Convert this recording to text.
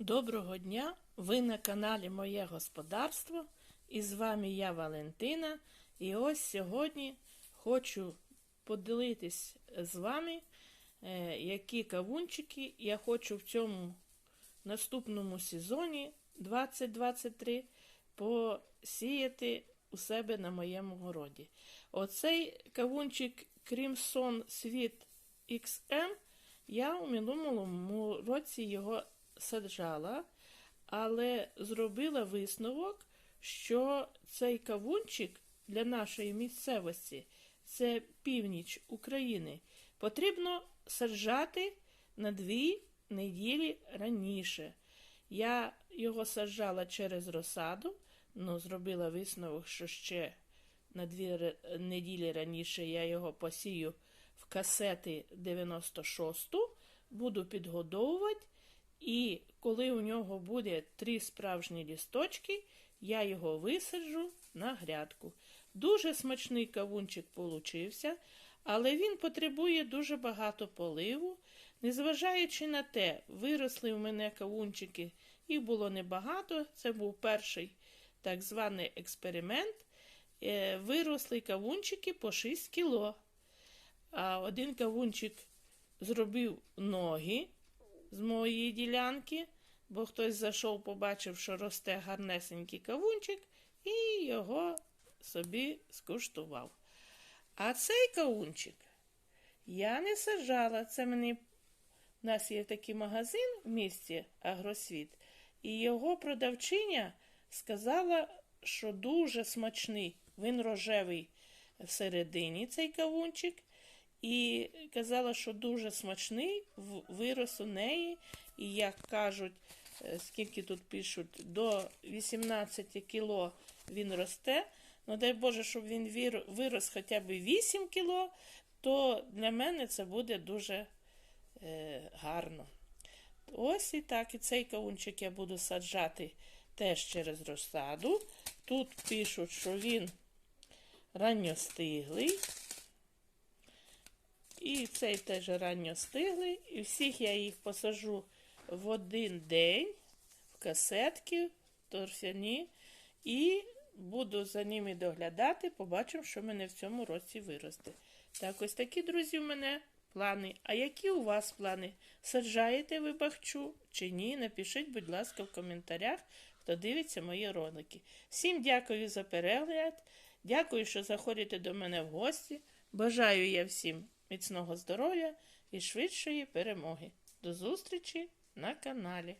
Доброго дня! Ви на каналі Моє Господарство. І з вами я Валентина. І ось сьогодні хочу поділитись з вами, е, які кавунчики я хочу в цьому наступному сезоні 2023 посіяти у себе на моєму городі. Оцей кавунчик Crimson Sweet XM я у минулому році його саджала, але зробила висновок, що цей кавунчик для нашої місцевості, це північ України, потрібно саджати на дві неділі раніше. Я його саджала через розсаду, але зробила висновок, що ще на дві неділі раніше я його посію в касети 96-ту, буду підгодовувати. І коли у нього буде три справжні лісточки, я його висаджу на грядку. Дуже смачний кавунчик получився, але він потребує дуже багато поливу. Незважаючи на те, виросли в мене кавунчики, їх було небагато. Це був перший так званий експеримент. Е, Виросли кавунчики по 6 кіло. А один кавунчик зробив ноги з моєї ділянки, бо хтось зайшов, побачив, що росте гарнесенький кавунчик, і його собі скуштував. А цей кавунчик я не саджала. Це мені. У нас є такий магазин в місті Агросвіт, і його продавчиня сказала, що дуже смачний. Він рожевий всередині цей кавунчик. І казала, що дуже смачний вирос у неї. І як кажуть, е, скільки тут пишуть, до 18 кіло він росте. Ну, дай Боже, щоб він вирос хоча б 8 кіло, то для мене це буде дуже е, гарно. Ось і так, і цей кавунчик я буду саджати теж через розсаду. Тут пишуть, що він ранньостиглий. І цей теж ранньостиглий. І всіх я їх посажу в один день в касетки, торфяні. І буду за ними доглядати, побачимо, що мене в цьому році виросте. Так, ось такі, друзі, в мене плани. А які у вас плани? Саджаєте ви бахчу чи ні? Напишіть, будь ласка, в коментарях, хто дивиться мої ролики. Всім дякую за перегляд. Дякую, що заходите до мене в гості. Бажаю я всім міцного здоров'я і швидшої перемоги. До зустрічі на каналі.